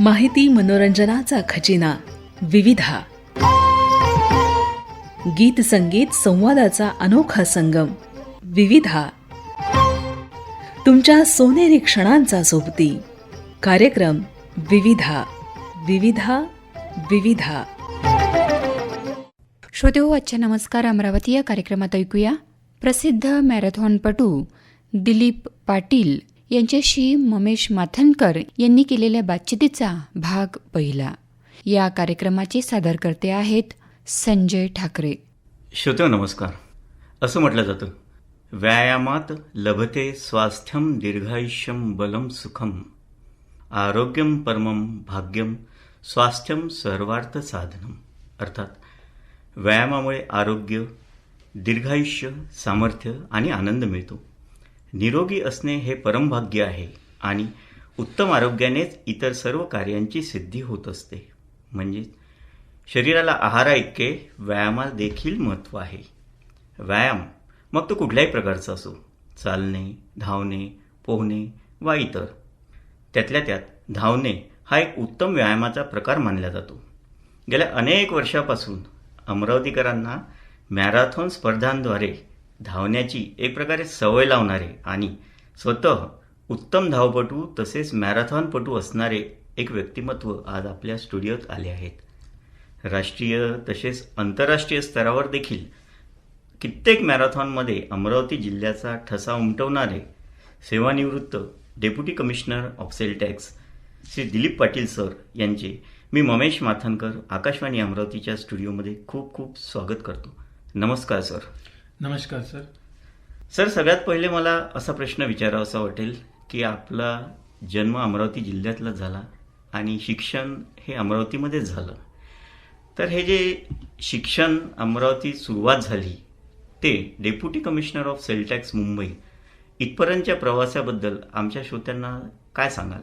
माहिती मनोरंजनाचा खजिना. विविधा. गीत संगीत संवादाचा अनोखा संगम. विविधा. तुमच्या सोनेरी क्षणांचा सोबती. कार्यक्रम विविधा. विविधा. विविधा. श्रोते हो आजच्या नमस्कार अमरावती या कार्यक्रमात ऐकूया. प्रसिद्ध मॅरेथॉनपटू दिलीप पाटील यांच्याशी ममेश माथनकर यांनी केलेल्या बातचितीचा भाग पहिला. या कार्यक्रमाचे सादरकर्ते आहेत संजय ठाकरे. श्रोते नमस्कार. असं म्हटलं जातं व्यायामात लभते स्वास्थ्यम दीर्घायुष्यम बलम सुखम. आरोग्यम परमम भाग्यम स्वास्थ्यम सर्वार्थ साधनम. अर्थात व्यायामामुळे आरोग्य दीर्घायुष्य सामर्थ्य आणि आनंद मिळतो. निरोगी असणे हे परमभाग्य आहे आणि उत्तम आरोग्यानेच इतर सर्व कार्यांची सिद्धी होत असते. म्हणजेच शरीराला आहारा इतके व्यायामाला देखील महत्त्व आहे. व्यायाम मग तो कुठल्याही प्रकारचा असो. चालणे धावणे पोहणे वा इतर. त्यातल्या त्यात धावणे हा एक उत्तम व्यायामाचा प्रकार मानला जातो. गेल्या अनेक वर्षापासून अमरावतीकरांना मॅरेथॉन स्पर्धांद्वारे धावण्याची एक प्रकारे सवय लावणारे आणि स्वतः उत्तम धावपटू तसेच मॅरेथॉनपटू असणारे एक व्यक्तिमत्व आज आपल्या स्टुडिओत आले आहेत. राष्ट्रीय तसेच आंतरराष्ट्रीय स्तरावर देखील कित्येक मॅरेथॉनमध्ये अमरावती जिल्ह्याचा ठसा उमटवणारे सेवानिवृत्त deputy commissioner of sale tax Shri Dilip Patil sir यांचे मी ममेश माथनकर आकाशवाणी अमरावतीच्या स्टुडिओमध्ये खूप खूप स्वागत करतो. नमस्कार सर. नमस्कार सर. सर सगळ्यात पहिले मला असा प्रश्न विचारावासा वाटेल की आपला जन्म अमरावती जिल्ह्यातला झाला आणि शिक्षण हे अमरावतीमध्येच झालं. तर हे जे शिक्षण अमरावती सुरुवात झाली ते deputy commissioner of sale tax Mumbai इथपर्यंतच्या प्रवासाबद्दल आमच्या श्रोत्यांना काय सांगाल?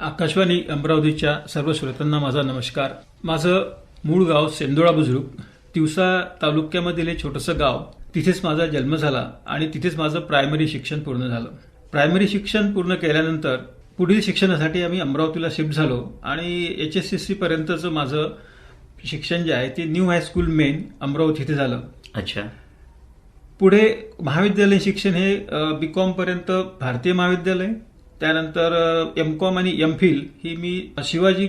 आकाशवाणी अमरावतीच्या सर्व श्रोत्यांना माझा नमस्कार. माझं मूळ गाव सेंदोळा बुजुर्ग तिवसा तालुक्यामधील हे छोटंसं गाव तिथेच माझा जन्म झाला आणि तिथेच माझं प्रायमरी शिक्षण पूर्ण झालं. प्रायमरी शिक्षण पूर्ण केल्यानंतर पुढील शिक्षणासाठी आम्ही अमरावतीला शिफ्ट झालो आणि एच एस एस सीपर्यंतचं माझं शिक्षण जे आहे ते न्यू हायस्कूल मेन अमरावती इथे झालं. अच्छा. पुढे महाविद्यालयीन शिक्षण हे बी कॉम पर्यंत भारतीय महाविद्यालय त्यानंतर एम कॉम आणि एम फिल ही मी शिवाजी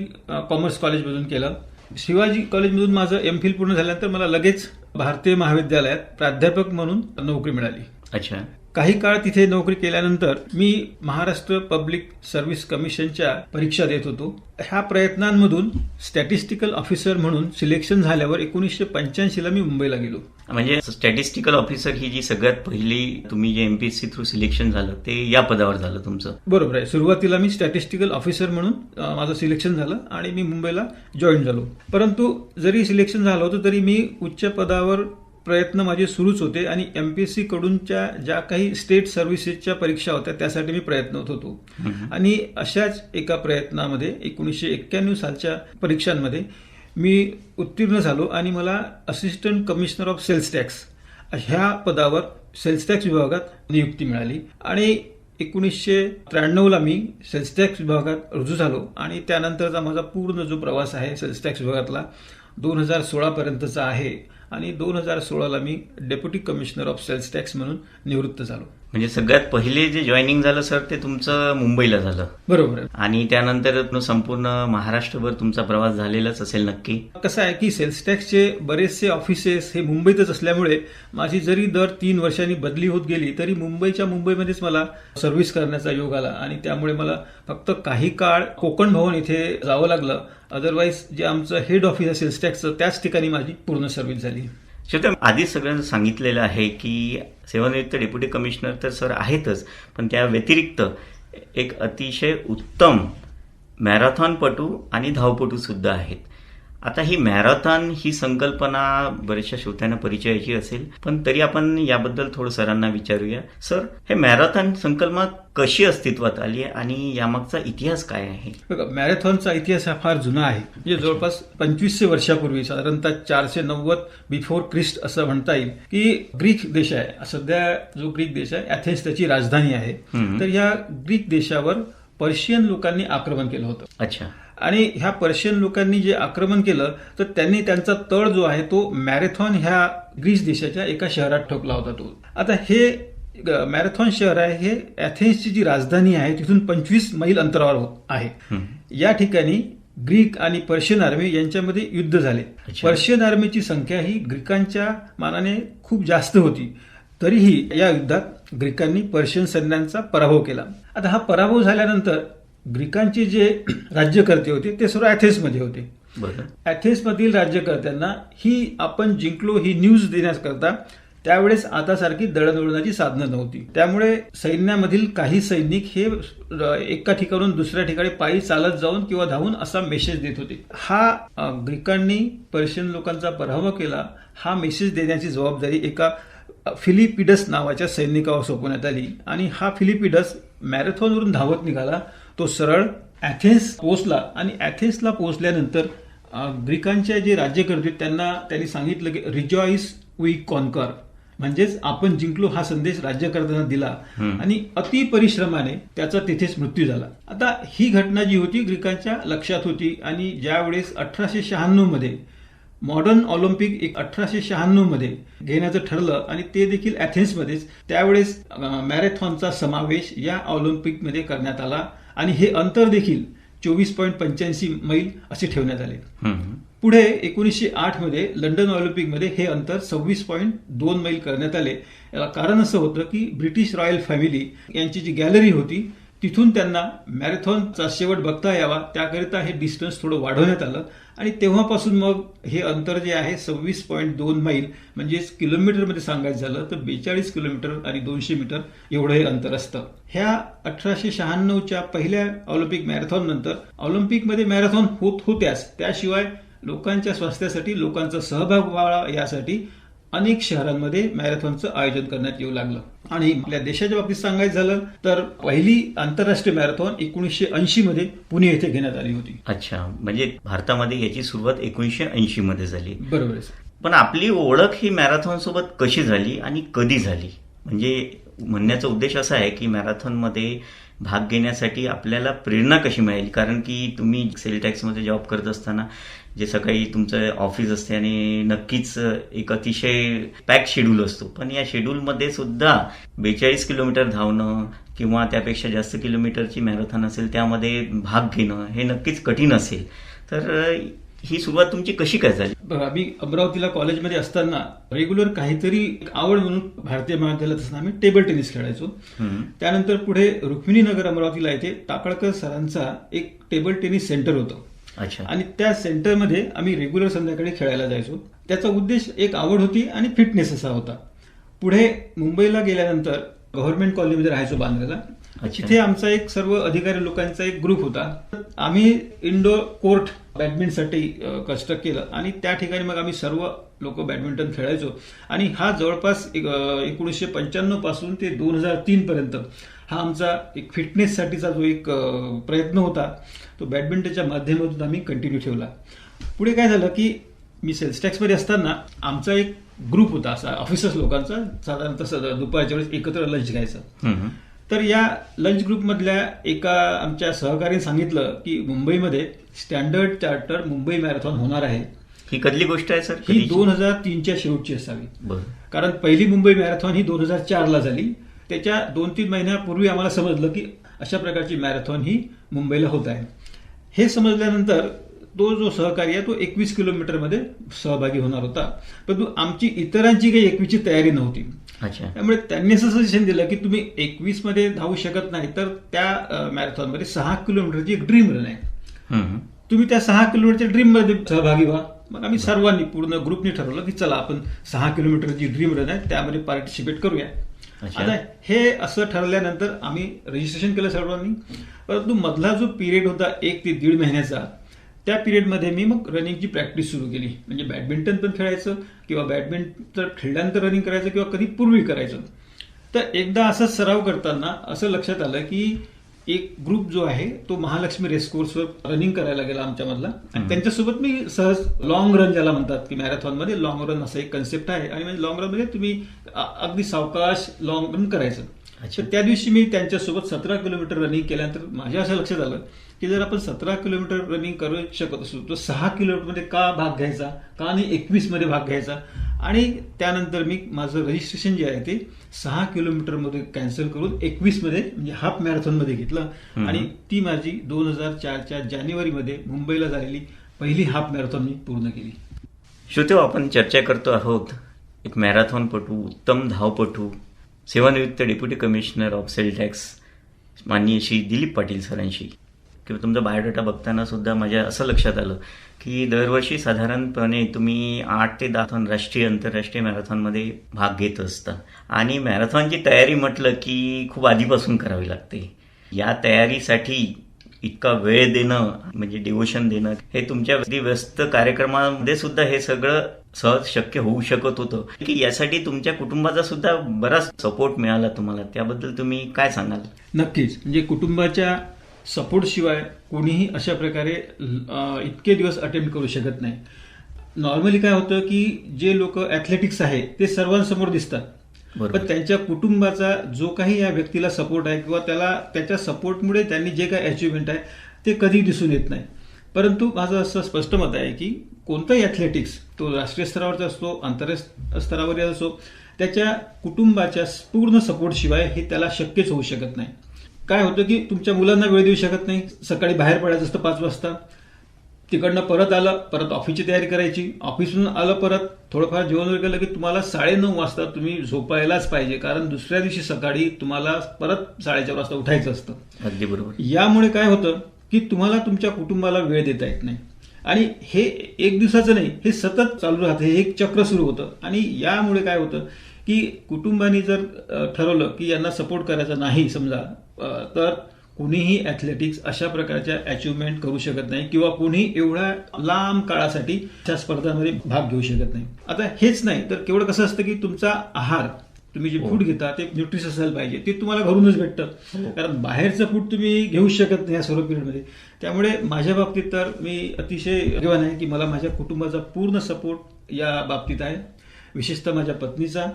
कॉमर्स कॉलेजमधून केलं. शिवाजी कॉलेजमधून माझं एम फिल पूर्ण झाल्यानंतर मला लगेच भारतीय महाविद्यालयात प्राध्यापक म्हणून नोकरी मिळाली. अच्छा. काही काळ तिथे नोकरी केल्यानंतर मी महाराष्ट्र पब्लिक सर्व्हिस कमिशनच्या परीक्षा देत होतो. ह्या प्रयत्नांमधून स्टॅटिस्टिकल ऑफिसर म्हणून सिलेक्शन झाल्यावर एकोणीसशे पंच्याऐंशीला मी मुंबईला गेलो. म्हणजे स्टॅटिस्टिकल ऑफिसर ही जी सगळ्यात पहिली तुम्ही जे एमपीएससी थ्रू सिलेक्शन झालं ते या पदावर झालं तुमचं? बरोबर आहे. सुरुवातीला मी स्टॅटिस्टिकल ऑफिसर म्हणून माझं सिलेक्शन झालं आणि मी मुंबईला जॉईन झालो. परंतु जरी सिलेक्शन झालं होतं तरी मी उच्च पदावर प्रयत्न माझे सुरूच होते आणि एमपीएससी कडूनच्या ज्या काही स्टेट सर्व्हिसेसच्या परीक्षा होत्या त्यासाठी मी प्रयत्नत होतो. आणि अशाच एका प्रयत्नामध्ये एकोणीसशे एक्क्याण्णव सालच्या परीक्षांमध्ये मी उत्तीर्ण झालो आणि मला assistant commissioner of sales tax ह्या पदावर सेल्स टॅक्स विभागात नियुक्ती मिळाली. आणि एकोणीसशे त्र्याण्णवला मी सेल्स टॅक्स विभागात रुजू झालो आणि त्यानंतरचा माझा पूर्ण जो प्रवास आहे सेल्स टॅक्स विभागातला दोन हजार सोळापर्यंतचा आहे. आणि दोन हजार सोळाला मी deputy commissioner of sales tax म्हणून निवृत्त झालो. म्हणजे सगळ्यात पहिले जे जॉईनिंग झालं सर ते तुमचं मुंबईला झालं. बरोबर आणि त्यानंतर पूर्ण- संपूर्ण महाराष्ट्रभर तुमचा प्रवास झालेलाच असेल नक्की. कसं आहे की सेल्स टॅक्सचे बरेचसे ऑफिसेस हे मुंबईतच असल्यामुळे माझी जरी दर तीन वर्षांनी बदली होत गेली तरी मुंबईच्या मुंबईमध्येच मला सर्व्हिस करण्याचा योग आला. आणि त्यामुळे मला फक्त काही काळ कोकण भवन इथे जावं लागलं. अदरवाईज जे आमचं हेड ऑफिस आहे सेल्स टॅक्सचं त्याच ठिकाणी माझी पूर्ण सर्व्हिस झाली. शेवटी आधीच सगळ्यांना सांगितलेलं आहे की सेवानिवृत्त डेप्युटी कमिशनर तर सर आहेतच पण त्या व्यतिरिक्त एक अतिशय उत्तम मॅरेथॉनपटू आणि धावपटू सुद्धा आहेत. आता ही मॅरेथॉन ही संकल्पना बऱ्याचशा श्रोत्यांना परिचयाची असेल पण तरी आपण याबद्दल थोडं सरांना विचारूया. सर हे मॅरेथॉन संकल्पना कशी अस्तित्वात आली आहे आणि यामागचा इतिहास काय आहे? बघा मॅरेथॉनचा इतिहास हा फार जुना आहे. म्हणजे जवळपास पंचवीसशे वर्षापूर्वी साधारणतः चारशे नव्वद बिफोर क्रिस्ट असं म्हणता येईल की ग्रीक देश आहे. सध्या जो ग्रीक देश आहे अथेन्स त्याची राजधानी आहे. तर या ग्रीक देशावर पर्शियन लोकांनी आक्रमण केलं होतं. अच्छा. आणि ह्या पर्शियन लोकांनी जे आक्रमण केलं तर त्यांनी त्यांचा तळ जो आहे तो मॅरेथॉन ह्या ग्रीस देशाच्या एका शहरात ठोकला होता तो. आता हे मॅरेथॉन शहर आहे हे अथेन्सची जी राजधानी आहे तिथून पंचवीस मैल अंतरावर हो- आहे. या ठिकाणी ग्रीक आणि पर्शियन आर्मी यांच्यामध्ये युद्ध झाले. पर्शियन आर्मीची संख्या ही ग्रीकांच्या मानाने खूप जास्त होती. तरीही या युद्धात ग्रीकांनी पर्शियन सैन्यांचा पराभव केला. आता हा पराभव झाल्यानंतर ग्रीकांचे जे राज्यकर्ते होते ते सर्व ॲथेन्समध्ये होते. बरं. ॲथेन्समधील राज्यकर्त्यांना ही आपण जिंकलो ही न्यूज देण्याकरता त्यावेळेस आता सारखी दळणवळणाची साधनं नव्हती. त्यामुळे सैन्यामधील काही सैनिक हे एका ठिकाणून दुसऱ्या ठिकाणी पायी चालत जाऊन किंवा धावून असा मेसेज देत होते. हा ग्रीकांनी पर्शियन लोकांचा पराभव केला. हा मेसेज देण्याची जबाबदारी एका फिलिपिडस नावाच्या सैनिकावर सोपवण्यात आली. आणि हा फिलिपिडस मॅरेथॉनवरून धावत निघाला. तो सरळ ॲथेन्स पोहोचला. आणि ॲथेन्सला पोहोचल्यानंतर ग्रीकांच्या जे राज्यकर्ते त्यांना त्यांनी सांगितलं की रिजॉईस वी कॉन्कर म्हणजेच आपण जिंकलो हा संदेश राज्यकर्त्यांना दिला. आणि अति परिश्रमाने त्याचा तिथेच मृत्यू झाला. आता ही घटना जी होती ग्रीकांच्या लक्षात होती. आणि ज्यावेळेस अठराशे शहाण्णवमध्ये मॉडर्न ऑलिम्पिक एक अठराशे शहाण्णवमध्ये घेण्याचं ठरलं आणि ते देखील ॲथेन्समध्येच त्यावेळेस मॅरेथॉनचा समावेश या ऑलिम्पिकमध्ये करण्यात आला. आणि हे अंतर देखील चोवीस पॉईंट पंच्याऐंशी मैल असे ठेवण्यात आले. पुढे एकोणीसशे आठमध्ये लंडन ऑलिम्पिकमध्ये हे अंतर सव्वीस पॉईंट दोन मैल करण्यात आले. याला कारण असं होतं की ब्रिटिश रॉयल फॅमिली यांची जी गॅलरी होती तिथून त्यांना मॅरेथॉनचा शेवट बघता यावा त्याकरिता हे डिस्टन्स थोडं वाढवण्यात आलं. आणि तेव्हापासून मग हे अंतर जे आहे सव्वीस पॉईंट दोन मैल म्हणजेच किलोमीटरमध्ये सांगायचं झालं तर बेचाळीस किलोमीटर आणि दोनशे मीटर एवढं हे अंतर असतं. ह्या अठराशे शहाण्णवच्या पहिल्या ऑलिम्पिक मॅरेथॉन नंतर ऑलिम्पिकमध्ये मॅरेथॉन होत होत्याच त्याशिवाय लोकांच्या स्वास्थ्यासाठी लोकांचा सहभाग व्हावा यासाठी अनेक शहरांमध्ये मॅरेथॉनचं आयोजन करण्यात येऊ लागलं. आणि आपल्या देशाच्या बाबतीत सांगायचं झालं तर पहिली आंतरराष्ट्रीय मॅरेथॉन एकोणीसशे ऐंशी मध्ये पुणे येथे घेण्यात आली होती. अच्छा म्हणजे भारतामध्ये याची सुरुवात एकोणीसशे ऐंशी मध्ये झाली. बरोबर पण आपली ओळख ही मॅरेथॉन सोबत कशी झाली आणि कधी झाली? म्हणजे म्हणण्याचा उद्देश असा आहे की मॅरेथॉनमध्ये भाग घेण्यासाठी आपल्याला प्रेरणा कशी मिळेल? कारण की तुम्ही सेल टॅक्समध्ये जॉब करत असताना जे सकाळी तुमचं ऑफिस असते आणि नक्कीच एक अतिशय पॅक शेड्यूल असतो. पण या शेड्यूलमध्ये सुद्धा बेचाळीस किलोमीटर धावणं किंवा त्यापेक्षा जास्त किलोमीटरची मॅरेथॉन असेल त्यामध्ये भाग घेणं हे नक्कीच कठीण असेल. तर ही सुरुवात तुमची कशी काय झाली? बघा आम्ही अमरावतीला कॉलेजमध्ये असताना रेग्युलर काहीतरी आवड म्हणून भारतीय महाविद्यालयात असताना आम्ही टेबल टेनिस खेळायचो. त्यानंतर पुढे रुक्मिणीनगर अमरावतीला येथे टाकळकर सरांचा एक टेबल टेनिस सेंटर होतं. अच्छा. आणि त्या सेंटरमध्ये आम्ही रेग्युलर संध्याकाळी खेळायला जायचो. त्याचा उद्देश एक आवड होती आणि फिटनेस असा होता. पुढे मुंबईला गेल्यानंतर गव्हर्नमेंट कॉलेजमध्ये राहायचो बांद्र्याला. तिथे आमचा एक सर्व अधिकारी लोकांचा एक ग्रुप होता. आम्ही इंडोर कोर्ट बॅडमिंटनसाठी कन्स्ट्रक्ट केलं. आणि त्या ठिकाणी मग आम्ही सर्व लोक बॅडमिंटन खेळायचो. आणि हा जवळपास एकोणीसशे पंच्याण्णवपासून ते दोन हजार तीन पर्यंत हा आमचा एक फिटनेससाठीचा जो एक प्रयत्न होता तो बॅडमिंटनच्या माध्यमातून आम्ही कंटिन्यू ठेवला. पुढे काय झालं की मी सेल्स टॅक्समध्ये असताना आमचा एक ग्रुप होता असा ऑफिसर्स लोकांचा साधारणतः दुपारच्या वेळेस एकत्र लंच घ्यायचं. तर या लंच ग्रुपमधल्या एका आमच्या सहकार्याने सांगितलं की मुंबईमध्ये स्टँडर्ड चार्टर मुंबई मॅरेथॉन होणार आहे. ही कधली गोष्ट आहे सर? ही? दोन हजार तीनच्या शेवटची असावी. कारण पहिली मुंबई मॅरेथॉन ही दोन हजार चारला झाली. त्याच्या दोन तीन महिन्यापूर्वी आम्हाला समजलं की अशा प्रकारची मॅरेथॉन ही मुंबईला होत आहे. हे समजल्यानंतर तो जो सहकारी आहे तो एकवीस किलोमीटरमध्ये सहभागी होणार होता. परंतु आमची इतरांची काही एकवीसची तयारी नव्हती. अच्छा. त्यामुळे त्यांनी असं सजेशन दिलं की तुम्ही एकवीसमध्ये धावू शकत नाही तर त्या मॅरेथॉनमध्ये सहा किलोमीटरची एक ड्रीम रन आहे. तुम्ही त्या सहा किलोमीटरच्या ड्रीममध्ये सहभागी व्हा. मग आम्ही सर्वांनी पूर्ण ग्रुपने ठरवलं की चला आपण सहा किलोमीटरची ड्रीम रन आहे त्यामध्ये पार्टिसिपेट करूया. आता हे असं ठरल्यानंतर आम्ही रजिस्ट्रेशन केलं सर्वांनी. परंतु मधला जो पिरियड होता एक ते दीड महिन्याचा त्या पिरियडमध्ये मी मग रनिंगची प्रॅक्टिस सुरू केली. म्हणजे बॅडमिंटन पण खेळायचं किंवा बॅडमिंटन खेळल्यानंतर रनिंग करायचं किंवा कधी पूर्वी करायचं. तर एकदा असं सराव करताना असं लक्षात आलं की एक ग्रुप जो आहे तो महालक्ष्मी रेस कोर्सवर रनिंग करायला गेला आमच्यामधला. आणि त्यांच्यासोबत मी सहज लॉंग रन ज्याला म्हणतात की मॅरेथॉनमध्ये लॉंग रन असं एक कन्सेप्ट आहे. आणि म्हणजे लॉंग रनमध्ये तुम्ही अगदी सावकाश लॉंग रन करायचं. अच्छा. तर त्या दिवशी मी त्यांच्यासोबत सतरा किलोमीटर रनिंग केल्यानंतर माझ्या असं लक्षात आलं की जर आपण सतरा किलोमीटर रनिंग करू शकत असू तर सहा किलोमीटरमध्ये का भाग घ्यायचा? का नाही एकवीसमध्ये भाग घ्यायचा? आणि त्यानंतर मी माझं रजिस्ट्रेशन जे आहे ते सहा किलोमीटरमध्ये कॅन्सल करून एकवीसमध्ये म्हणजे हाफ मॅरेथॉनमध्ये घेतलं. आणि ती माझी दोन हजार चारच्या जानेवारीमध्ये मुंबईला झालेली पहिली हाफ मॅरेथॉन मी पूर्ण केली. श्रोतेहो आपण चर्चा करतो आहोत एक मॅरेथॉनपटू उत्तम धावपटू सेवानिवृत्त deputy commissioner of sale tax माननीय श्री दिलीप पाटील सरांशी. किंवा तुमचा बायोडेटा बघताना सुद्धा माझ्या असं लक्षात आलं की दरवर्षी साधारणपणे तुम्ही आठ ते दहा राष्ट्रीय आंतरराष्ट्रीय मॅरेथॉनमध्ये भाग घेत असता. आणि मॅरेथॉनची तयारी म्हटलं की खूप आधीपासून करावी लागते. या तयारीसाठी इतका वेळ देणं म्हणजे डिवोशन देणं हे तुमच्या व्यस्त कार्यक्रमामध्ये सुद्धा हे सगळं सहज शक्य होऊ शकत होतं. की यासाठी तुमच्या कुटुंबाचा सुद्धा बराच सपोर्ट मिळाला तुम्हाला. त्याबद्दल तुम्ही काय सांगाल? नक्कीच. म्हणजे कुटुंबाच्या सपोर्ट शिवाय कोणीही अशा प्रकारे इतके दिवस अटेम्प्ट करू शकत नाही. नॉर्मली काय होतं की जे लोक ॲथलेटिक्स आहे ते सर्वांसमोर दिसतात. पण त्यांच्या कुटुंबाचा जो काही या व्यक्तीला सपोर्ट आहे किंवा त्याला त्याच्या सपोर्टमुळे त्यांनी जे काही अचिव्हमेंट आहे ते कधी दिसून येत नाही. परंतु माझं असं स्पष्ट मत आहे की कोणताही ॲथलेटिक्स तो राष्ट्रीय स्तरावरचा असतो आंतरराष्ट्रीय स्तरावर असो त्याच्या कुटुंबाच्या पूर्ण सपोर्टशिवाय हे त्याला शक्यच होऊ शकत नाही. काय होतं की तुमच्या मुलांना वेळ देऊ शकत नाही. सकाळी बाहेर पडायचं असतं पाच वाजता. तिकडनं परत आलं परत ऑफिसची तयारी करायची. ऑफिसहून आलं परत थोडंफार जेवण वगैरे केलं की तुम्हाला साडेनऊ वाजता तुम्ही झोपायलाच पाहिजे. कारण दुसऱ्या दिवशी सकाळी तुम्हाला परत साडेचार वाजता उठायचं असतं. अगदी बरोबर. यामुळे काय होतं की तुम्हाला तुमच्या कुटुंबाला वेळ देता येत नाही. आणि हे एक दिवसाचं नाही हे सतत चालू राहतं. हे एक चक्र सुरू होतं. आणि यामुळे काय होतं की कुटुंबाने जर ठरवलं की यांना सपोर्ट करायचा नाही समजा तर कोणीही ॲथलेटिक्स अशा प्रकारच्या अचिव्हमेंट करू शकत नाही किंवा कोणी एवढ्या लांब काळासाठी त्या स्पर्धांमध्ये भाग घेऊ शकत नाही. आता हेच नाही तर केवळ कसं असतं की तुमचा आहार तुम्ही जे फूड घेता ते न्यूट्रिश असायला पाहिजे ते तुम्हाला घरूनच भेटतं. कारण बाहेरचं फूड तुम्ही घेऊ शकत नाही या सर्व पिरियडमध्ये त्यामुळे माझ्या बाबतीत तर मी अतिशय भाग्यवान आहे की मला माझ्या कुटुंबाचा पूर्ण सपोर्ट या बाबतीत आहे. विशेषतः माझ्या पत्नीचा.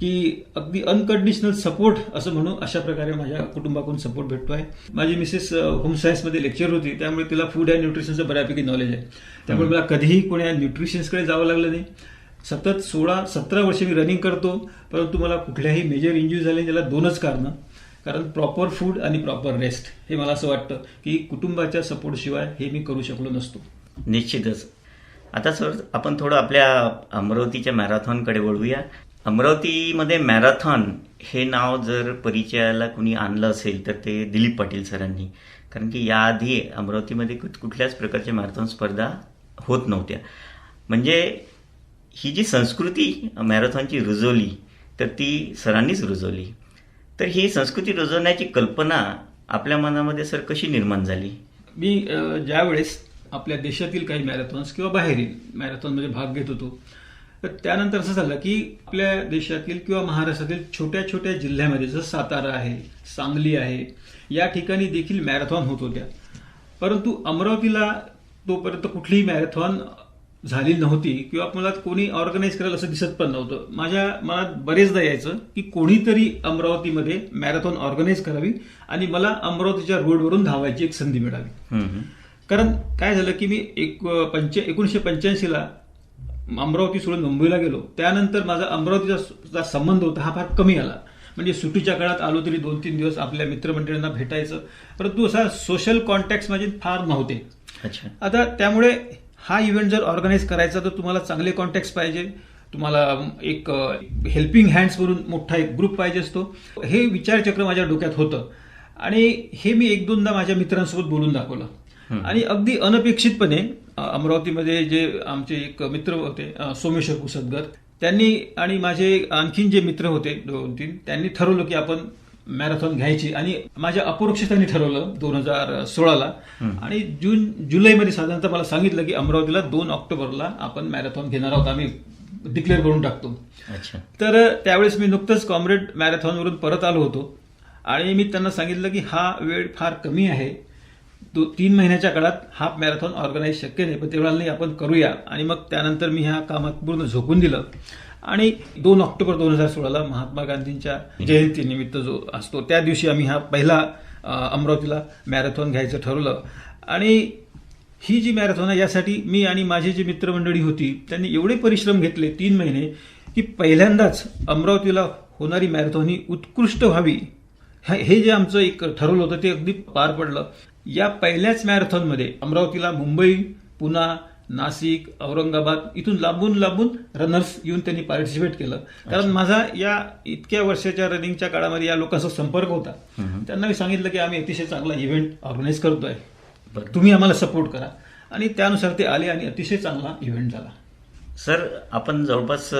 की अगदी अनकंडिशनल सपोर्ट असं म्हणू अशा प्रकारे माझ्या कुटुंबाकडून सपोर्ट भेटतो आहे माझी मिसेस होम सायन्समध्ये लेक्चर होती त्यामुळे तिला फूड अँड न्यूट्रिशनचं बऱ्यापैकी नॉलेज आहे. त्यामुळे मला कधीही कोण्या न्यूट्रिशन्सकडे जावं लागलं नाही. सतत सोळा सतरा वर्ष मी रनिंग करतो परंतु मला कुठल्याही मेजर इंजुरी झाले त्याला दोनच कारणं. कारण प्रॉपर फूड आणि प्रॉपर रेस्ट हे मला असं वाटतं की कुटुंबाच्या सपोर्टशिवाय हे मी करू शकलो नसतो. निश्चितच. आता सर आपण थोडं आपल्या अमरावतीच्या मॅरेथॉनकडे वळूया. अमरावतीमध्ये मॅरेथॉन हे नाव जर परिचयाला कुणी आणलं असेल तर ते दिलीप पाटील सरांनी. कारण की याआधी अमरावतीमध्ये कुठ- कुठल्याच प्रकारच्या मॅरेथॉन स्पर्धा होत नव्हत्या. म्हणजे ही जी संस्कृती मॅरेथॉनची रुजवली तर ती सरांनीच रुजवली. तर ही संस्कृती रुजवण्याची कल्पना आपल्या मनामध्ये सर कशी निर्माण झाली? मी ज्यावेळेस आपल्या देशातील काही मॅरेथॉन्स किंवा बाहेरील मॅरेथॉनमध्ये भाग घेत होतो तर त्यानंतर असं झालं की आपल्या देशातील किंवा महाराष्ट्रातील छोट्या छोट्या जिल्ह्यामध्ये जसं सातारा आहे सांगली आहे या ठिकाणी देखील मॅरेथॉन होत होत्या. परंतु अमरावतीला तोपर्यंत कुठलीही मॅरेथॉन झाली नव्हती किंवा मला कोणी ऑर्गनाईज करायला असं दिसत पण नव्हतं. माझ्या मनात बरेचदा यायचं की कोणीतरी अमरावतीमध्ये मॅरेथॉन ऑर्गनाईज करावी आणि मला अमरावतीच्या रोडवरून धावायची एक संधी मिळावी. कारण काय झालं की मी एक पंच एकोणीसशे पंच्याऐंशीला अमरावती सोडून मुंबईला गेलो. त्यानंतर माझा अमरावतीचा संबंध होता हा फार कमी आला. म्हणजे सुट्टीच्या काळात आलो तरी दोन तीन दिवस आपल्या मित्रमंडळींना भेटायचं. परंतु असा सोशल कॉन्टॅक्ट माझे फार नव्हते. अच्छा. आता त्यामुळे हा इव्हेंट जर ऑर्गनाईज करायचा तर तुम्हाला चांगले कॉन्टॅक्ट पाहिजे. तुम्हाला एक हेल्पिंग हँड्स म्हणून मोठा एक ग्रुप पाहिजे असतो. हे विचारचक्र माझ्या डोक्यात होतं. आणि हे मी एक दोनदा माझ्या मित्रांसोबत बोलून दाखवलं. आणि अगदी अनपेक्षितपणे अमरावतीमध्ये जे आमचे एक मित्र होते सोमेश्वर कुसदगर त्यांनी आणि माझे आणखीन जे मित्र होते दोन तीन त्यांनी ठरवलं की आपण मॅरेथॉन घ्यायची. आणि माझ्या अपरोक्ष त्यांनी ठरवलं दोन हजार सोळाला. आणि जून जुलैमध्ये साधारणतः मला सांगितलं की अमरावतीला दोन ऑक्टोबरला आपण मॅरेथॉन घेणार आहोत. आम्ही डिक्लेअर करून टाकतो. तर त्यावेळेस मी नुकतंच कॉम्रेड मॅरेथॉनवरून परत आलो होतो. आणि मी त्यांना सांगितलं की हा वेळ फार कमी आहे. दो तीन महिन्याच्या काळात हाफ मॅरेथॉन ऑर्गनाईज शक्य नाही पण तेवढा नाही आपण करूया. आणि मग त्यानंतर मी ह्या कामात पूर्ण झोकून दिलं. आणि दोन ऑक्टोबर दोन हजार सोळाला महात्मा गांधींच्या जयंतीनिमित्त जो असतो त्या दिवशी आम्ही हा पहिला अमरावतीला मॅरेथॉन घ्यायचं ठरवलं. आणि ही जी मॅरेथॉन आहे यासाठी मी आणि माझी जी मित्रमंडळी होती त्यांनी एवढे परिश्रम घेतले तीन महिने की पहिल्यांदाच अमरावतीला होणारी मॅरेथॉन ही उत्कृष्ट व्हावी. हे जे आमचं एक ठरवलं होतं ते अगदी पार पडलं. या पहिल्याच मॅरेथॉनमध्ये अमरावतीला मुंबई पुणा नाशिक औरंगाबाद इथून लांबून लांबून रनर्स येऊन त्यांनी पार्टिसिपेट केलं. कारण माझा या इतक्या वर्षाच्या रनिंगच्या काळामध्ये या लोकांचा संपर्क होता. त्यांना मी सांगितलं की आम्ही अतिशय चांगला इव्हेंट ऑर्गनाईज करतोय. बरं. तुम्ही आम्हाला सपोर्ट करा. आणि त्यानुसार ते आले आणि अतिशय चांगला इव्हेंट झाला. सर आपण जवळपास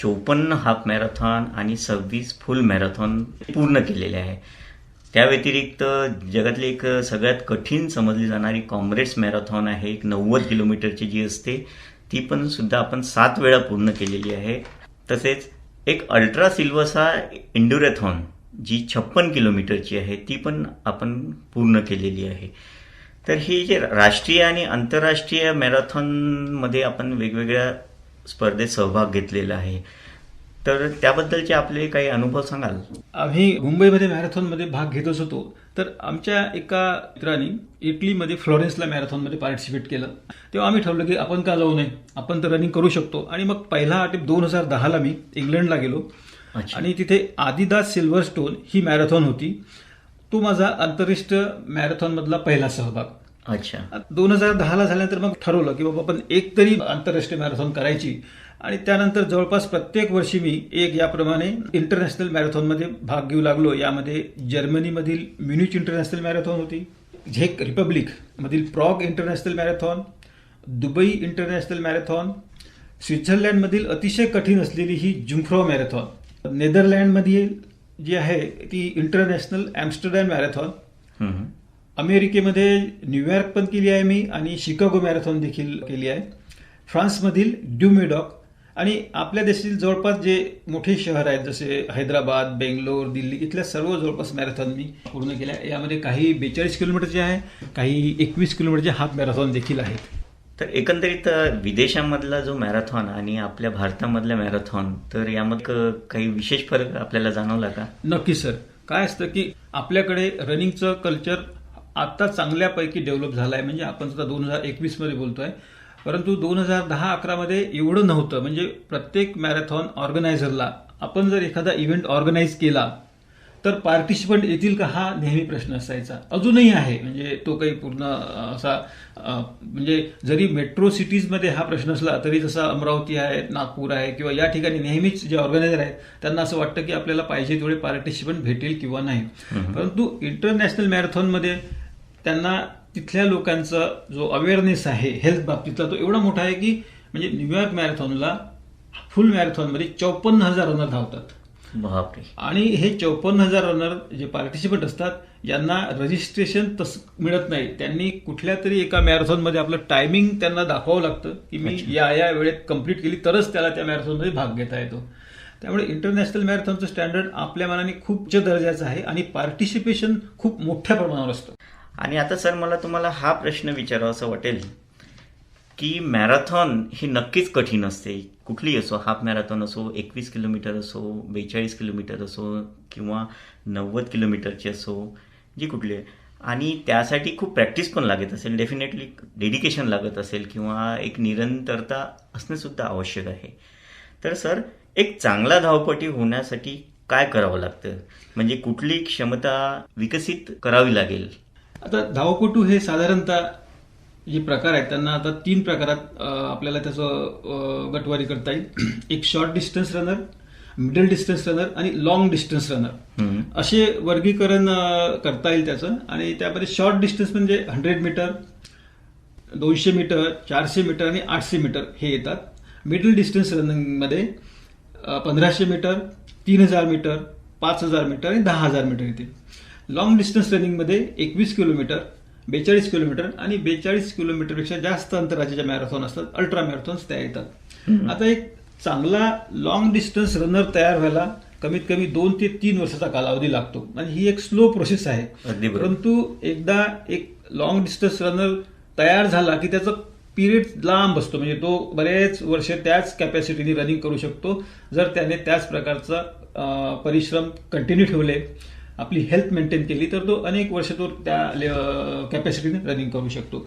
चोपन्न हाफ मॅरेथॉन आणि सव्वीस फुल मॅरेथॉन पूर्ण केलेले आहे. त्या व्यतिरिक्त जगातली एक सगळ्यात कठीण समजली जाणारी कॉम्रेड्स मॅरेथॉन आहे. एक नव्वद किलोमीटरची जी असते ती पण सुद्धा आपण सात वेळा पूर्ण केलेली आहे. तसेच एक अल्ट्रा सिल्वसा इंडुरेथॉन जी छप्पन किलोमीटरची आहे ती पण आपण पूर्ण केलेली आहे. तर ही जे राष्ट्रीय आणि आंतरराष्ट्रीय मॅरेथॉनमध्ये आपण वेगवेगळ्या स्पर्धेत सहभाग घेतलेला आहे. तर त्याबद्दलचे आपले काही अनुभव सांगाल? आम्ही मुंबईमध्ये मॅरेथॉनमध्ये भाग घेतच होतो तर आमच्या एका मित्राने इटलीमध्ये फ्लोरेन्सला मॅरेथॉनमध्ये पार्टिसिपेट केलं. तेव्हा आम्ही ठरवलं की आपण का जाऊ नये? आपण तर रनिंग करू शकतो. आणि मग पहिला अटेम्प्ट दोन हजार दहाला मी इंग्लंडला गेलो. आणि तिथे आदिदास सिल्वर स्टोन ही मॅरेथॉन होती. तो माझा आंतरराष्ट्रीय मॅरेथॉनमधला पहिला सहभाग. अच्छा. दोन हजार दहाला झाल्यानंतर मग ठरवलं की बाबा आपण एक तरी आंतरराष्ट्रीय मॅरेथॉन करायची. आणि त्यानंतर जवळपास प्रत्येक वर्षी मी एक याप्रमाणे इंटरनॅशनल मॅरेथॉनमध्ये भाग घेऊ लागलो यामध्ये जर्मनीमधील म्युनिच इंटरनॅशनल मॅरेथॉन होती झेक रिपब्लिक मधील Prague international marathon Dubai international marathon स्वित्झर्लंडमधील अतिशय कठीण असलेली ही जुम्फ्रॉ मॅरेथॉन नेदरलँडमधील जी आहे ती इंटरनॅशनल ॲम्स्टरडॅम मॅरेथॉन. अमेरिकेमध्ये न्यूयॉर्क पण केली आहे मी आणि शिकागो मॅरेथॉन देखील केली आहे फ्रान्समधील ड्युमेडॉक आणि आपल्या देशातील जवळपास जे मोठे शहर आहेत जसे हैदराबाद बेंगलोर दिल्ली इथल्या सर्व जवळपास मॅरेथॉन मी पूर्ण केल्या. यामध्ये काही बेचाळीस किलोमीटरचे आहे काही एकवीस किलोमीटरचे हाफ मॅरेथॉन देखील आहेत. तर एकंदरीत विदेशामधला जो मॅरेथॉन आणि आपल्या भारतामधला मॅरेथॉन तर यामध्ये काही विशेष फरक आपल्याला जाणवला का? नक्की सर. काय असतं की आपल्याकडे रनिंगचं कल्चर आता चांगल्यापैकी डेव्हलप झालं आहे म्हणजे आपण सुद्धा दोन हजार एकवीसमध्ये बोलतोय. परंतु दोन हजार दहा अकरामध्ये एवढं नव्हतं. म्हणजे प्रत्येक मॅरेथॉन ऑर्गनायझरला आपण जर एखादा इव्हेंट ऑर्गनाईज केला तर पार्टिसिपंट येतील का हा नेहमी प्रश्न असायचा. अजूनही आहे. म्हणजे तो काही पूर्ण असा म्हणजे जरी मेट्रो सिटीजमध्ये हा प्रश्न असला तरी जसा अमरावती आहे नागपूर आहे किंवा या ठिकाणी नेहमीच जे ऑर्गनायझर आहेत त्यांना असं वाटतं की आपल्याला पाहिजे तेवढे पार्टिसिपंट भेटेल किंवा नाही. परंतु इंटरनॅशनल मॅरेथॉनमध्ये त्यांना तिथल्या लोकांचा जो अवेअरनेस आहे हेल्थ बाबतीतला तो एवढा मोठा आहे की म्हणजे न्यूयॉर्क मॅरेथॉनला फुल मॅरेथॉनमध्ये चौपन्न हजार रनर धावतात. आणि हे चौपन्न हजार रनर जे पार्टिसिपंट असतात यांना रजिस्ट्रेशन तस मिळत नाही. त्यांनी कुठल्या तरी एका मॅरेथॉनमध्ये आपलं टायमिंग त्यांना दाखवावं लागतं की मी या या वेळेत कंप्लीट केली तरच त्याला त्या मॅरेथॉनमध्ये भाग घेता येतो. त्यामुळे इंटरनॅशनल मॅरेथॉनचं स्टँडर्ड आपल्या मनाने खूप उच्च दर्जाचं आहे आणि पार्टिसिपेशन खूप मोठ्या प्रमाणावर असतं. आणि आता सर मला तुम्हाला हा प्रश्न विचारावा असं वाटेल की मॅरेथॉन ही नक्कीच कठीण असते. कुठली असो हाफ मॅरेथॉन असो एकवीस किलोमीटर असो बेचाळीस किलोमीटर असो किंवा नव्वद किलोमीटरची असो जी कुठली आहे. आणि त्यासाठी खूप प्रॅक्टिस पण लागत असेल डेफिनेटली डेडिकेशन लागत असेल किंवा एक निरंतरता असणंसुद्धा आवश्यक आहे. तर सर एक चांगला धावपटी होण्यासाठी काय करावं लागतं? म्हणजे कुठली क्षमता विकसित करावी लागेल? आता धावपटू हे साधारणतः जे प्रकार आहेत त्यांना आता तीन प्रकारात आपल्याला त्याचं गटवारी करता येईल. एक short distance runner middle distance runner आणि लॉंग डिस्टन्स रनर. असे वर्गीकरण करता येईल त्याचं. आणि त्यामध्ये शॉर्ट डिस्टन्स म्हणजे हंड्रेड मीटर दोनशे मीटर चारशे मीटर आणि आठशे मीटर हे येतात. मिडल डिस्टन्स रनिंगमध्ये पंधराशे मीटर तीन हजार मीटर पाच हजार मीटर आणि दहा हजार मीटर येतील. लॉंग डिस्टन्स रनिंगमध्ये एकवीस किलोमीटर बेचाळीस किलोमीटर आणि बेचाळीस किलोमीटरपेक्षा जास्त अंतराचे ज्या मॅरेथॉन असतात अल्ट्रा मॅरेथॉन्स त्या येतात. आता एक चांगला लॉंग डिस्टन्स रनर तयार व्हायला कमीत कमी दोन ते तीन वर्षाचा कालावधी लागतो. आणि ही एक स्लो प्रोसेस आहे. परंतु एकदा एक लॉंग डिस्टन्स रनर तयार झाला की त्याचं पिरियड लांब असतो. म्हणजे तो बरेच वर्ष त्याच कॅपॅसिटीने रनिंग करू शकतो. जर त्याने त्याच प्रकारचा परिश्रम कंटिन्यू ठेवले आपली हेल्थ मेंटेन केली तर तो अनेक वर्ष तो त्या कॅपॅसिटीने रनिंग करू शकतो.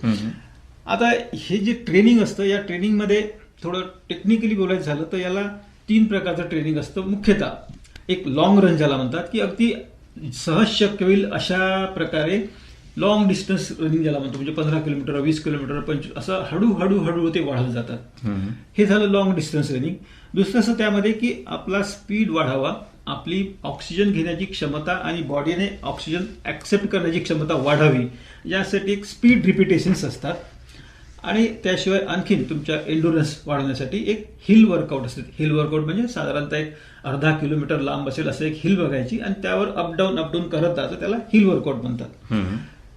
आता हे जे ट्रेनिंग असतं या ट्रेनिंगमध्ये थोडं टेक्निकली बोलायचं झालं तर याला तीन प्रकारचं ट्रेनिंग असतं. मुख्यतः एक लॉंग रन ज्याला म्हणतात की अगदी सहज शक्य होईल अशा प्रकारे लॉंग डिस्टन्स रनिंग ज्याला म्हणतो. म्हणजे पंधरा किलोमीटर वीस किलोमीटर पंचवीस असं हळूहळू हळू ते वाढत जातात. हे झालं लॉंग डिस्टन्स रनिंग दुसरं असं त्यामध्ये की आपला स्पीड वाढावा. आपली ऑक्सिजन घेण्याची क्षमता आणि बॉडीने ऑक्सिजन ऍक्सेप्ट करण्याची क्षमता वाढावी. यासाठी एक स्पीड रिपिटेशन्स असतात. आणि त्याशिवाय आणखीन तुमच्या एन्डुरन्स वाढवण्यासाठी एक हिल वर्कआउट असते. हिल वर्कआउट म्हणजे साधारणतः एक अर्धा किलोमीटर लांब असेल असं एक हिल बघायची आणि त्यावर अपडाऊन अपडाऊन करत जायचं त्याला हिल वर्कआउट म्हणतात.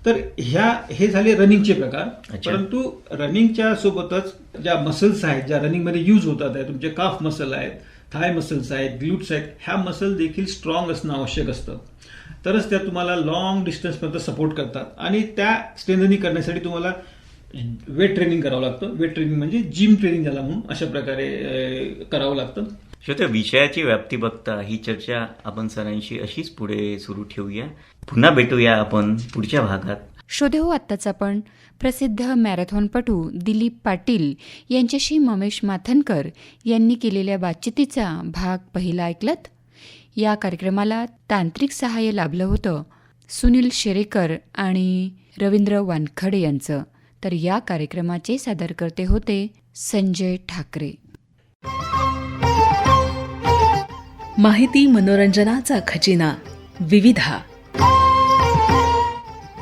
तर ह्या हे झाले रनिंगचे प्रकार. परंतु रनिंगच्या सोबतच ज्या मसल्स आहेत ज्या रनिंगमध्ये यूज होतात आहे तुमचे काफ मसल आहेत थाय मसल्स आहेत ग्लूट्स आहेत ह्या मसल देखील स्ट्रॉंग असणं आवश्यक असतं. तरच त्या तुम्हाला लॉंग डिस्टन्सपर्यंत सपोर्ट करतात. आणि त्या स्ट्रेंथनिंग करण्यासाठी तुम्हाला वेट ट्रेनिंग करावं लागतं. वेट ट्रेनिंग म्हणजे जिम ट्रेनिंग झाला म्हणून अशा प्रकारे करावं लागतं. श्रोत्या विषयाची व्याप्ती बघता ही चर्चा आपण सरांशी अशीच पुढे सुरू ठेवूया. पुन्हा भेटूया आपण पुढच्या भागात. शोधेहू हो आत्ताच आपण. प्रसिद्ध मॅरेथॉनपटू दिलीप पाटील यांच्याशी ममेश माथनकर यांनी केलेल्या बातचितीचा भाग पहिला ऐकलत. या कार्यक्रमाला तांत्रिक सहाय्य लाभलं होतं. सुनील शेरेकर आणि रवींद्र वानखडे यांचं. तर या कार्यक्रमाचे सादरकर्ते होते संजय ठाकरे. माहिती मनोरंजनाचा खजिना. विविधा.